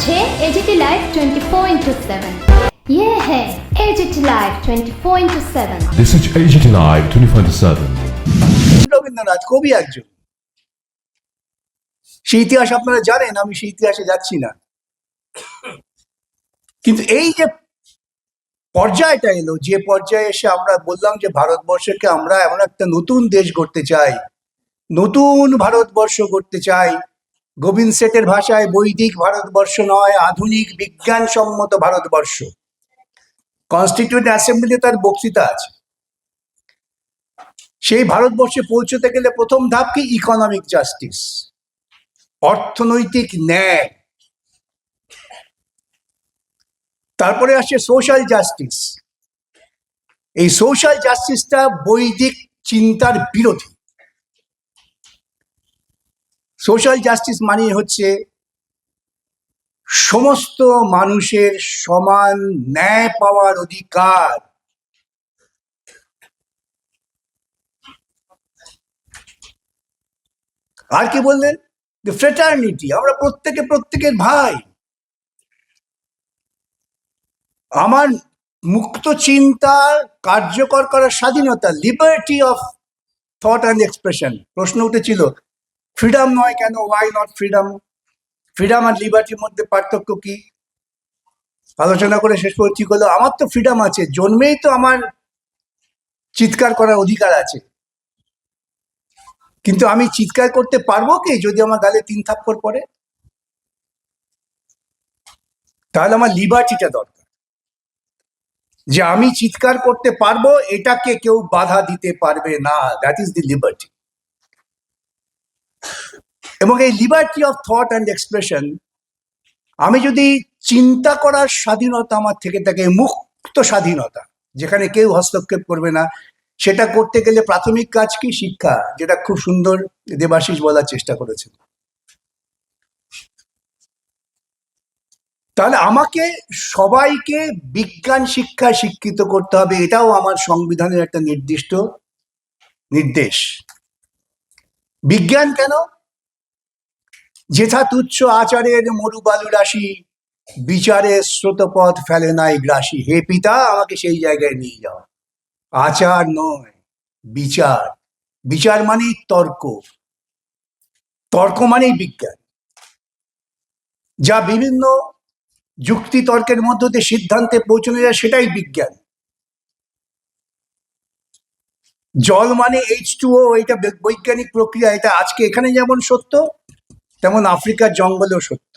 হচ্ছে AGT live twenty four into seven ইয়ে হ্যাঁ AGT live twenty four into seven This is AGT Live 24/7. Rabindranath কবি একজন। সেই ইতিহাস আপনারা জানেন আমি সেই ইতিহাসে যাচ্ছি না। কিন্তু এই যে পর্যায়টা এলো যে পর্যায়ে এসে আমরা বললাম যে ভারতবর্ষকে আমরা এমন একটা নতুন দেশ গড়তে চাই নতুন ভারতবর্ষ গড়তে চাই গোবিন্দ সেটের ভাষায় বৈদিক ভারতবর্ষ নয়, আধুনিক বিজ্ঞানসম্মত ভারতবর্ষ। কনস্টিটিউট অ্যাসেম্বলিতে তার বক্তৃতা আছে। সেই ভারতবর্ষে পৌঁছতে গেলে প্রথম ধাপ কি? ইকোনমিক জাস্টিস অর্থনৈতিক ন্যায়। তারপরে আসছে সোশ্যাল জাস্টিস এই সোশ্যাল জাস্টিসটা বৈদিক চিন্তার বিরোধী। সোশ্যাল জাস্টিস মানে হচ্ছে সমস্ত মানুষের সমান ন্যায় পাওয়ার অধিকার। আর কি বললেন? ফ্রেটার্নিটি আমরা প্রত্যেকে প্রত্যেকের ভাই। আমার মুক্ত চিন্তার কার্যকর করার স্বাধীনতা liberty of thought and expression প্রশ্ন উঠেছিল। ফ্রিডম নয় কেন? ওয়াই নট ফ্রিডম ফ্রিডম আর লিবার্টির মধ্যে পার্থক্য কি? আলোচনা করে শেষ করে ঠিক হলো আমার তো ফ্রিডম আছে, জন্মেই তো আমার চিৎকার করার অধিকার আছে। কিন্তু আমি চিৎকার করতে পারব কি যদি আমার গালে তিন থাপ্পড় পড়ে? তাহলে আমার লিবার্টিটা দরকার। যে আমি চিৎকার করতে পারব, এটাকে কেউ বাধা দিতে পারবে না দ্যাট ইজ দি লিবার্টি এবং এই liberty of thought and expression আমি যদি চিন্তা করার স্বাধীনতা আমার থেকে থাকে মুক্ত স্বাধীনতা, যেখানে কেউ হস্তক্ষেপ করবে না, সেটা করতে গেলে প্রাথমিক কাজ কি? শিক্ষা, যেটা খুব সুন্দর দেবাশিস বলার চেষ্টা করেছেন। তাহলে আমাকে সবাইকে বিজ্ঞান শিক্ষায় শিক্ষিত করতে হবে, এটাও আমার সংবিধানের একটা নির্দিষ্ট নির্দেশ। বিজ্ঞান কেন? যেথা তুচ্ছ আচারের মরুবালু রাশি, বিচারে স্রোতপথ ফেলে নাই গ্রাসী। হে পিতা, আমাকে সেই জায়গায় নিয়ে যাও। আচার নয়, বিচার। বিচার মানেই তর্ক। তর্ক মানেই বিজ্ঞান। যা বিভিন্ন যুক্তি তর্কের মধ্য দিয়ে সিদ্ধান্তে পৌঁছানো যায়, সেটাই বিজ্ঞান। জল মানে এইচ টু ও এটা বৈজ্ঞানিক প্রক্রিয়া, এটা আজকে এখানে যেমন সত্য তেমন আফ্রিকার জঙ্গলেও সত্য।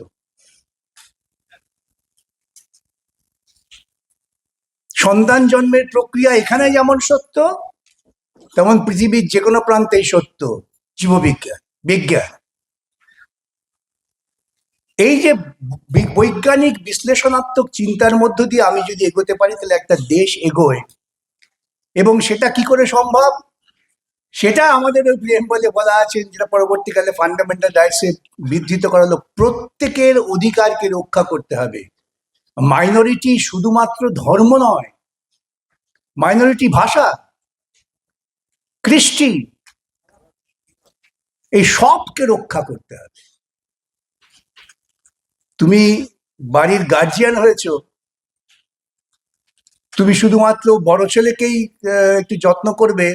সন্তান জন্মের প্রক্রিয়া এখানে যেমন সত্য, তেমন পৃথিবীর যে কোনো প্রান্তেই সত্য জীববিজ্ঞান বিজ্ঞান। এই যে বৈজ্ঞানিক বিশ্লেষণাত্মক চিন্তার মধ্য দিয়ে আমি যদি এগোতে পারি, তাহলে একটা দেশ এগোয়। এবং সেটা কি করে সম্ভব? সেটা আমাদের ওই বলে বলা আছে, যেটা পরবর্তীকালে ফান্ডামেন্টাল রাইটসে বিধৃত করা হলো। প্রত্যেকের অধিকারকে রক্ষা করতে হবে। মাইনরিটি শুধুমাত্র ধর্ম নয় মাইনরিটি ভাষা, কৃষ্টি, এই সবকে রক্ষা করতে হবে। তুমি বাড়ির গার্জিয়ান হয়েছ, তুমি শুধুমাত্র বড় ছেলেকেই একটু যত্ন করবে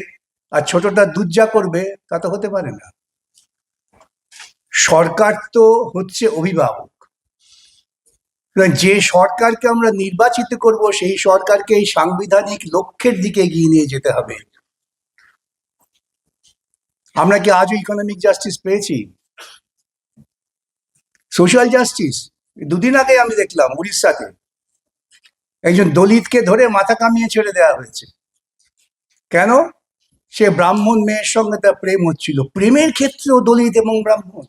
আর ছোটটা যা করবে, তা তো হতে পারে না। সরকার তো হচ্ছে অভিভাবক। যে সরকারকে আমরা নির্বাচিত করব, সেই সরকারকে এই সাংবিধানিক লক্ষ্যের দিকে এগিয়ে নিয়ে যেতে হবে। আমরা কি আজও ইকোনমিক জাস্টিস পেয়েছি? সোশ্যাল জাস্টিস দুদিন আগে আমি দেখলাম উড়িষ্যাতে। একজন দলিতকে ধরে মাথা কামিয়ে ছেড়ে দেওয়া হয়েছে। কেন? সে ব্রাহ্মণ মেয়ের সঙ্গে তার প্রেম হচ্ছিল। প্রেমের ক্ষেত্রেও দলিত এবং ব্রাহ্মণ।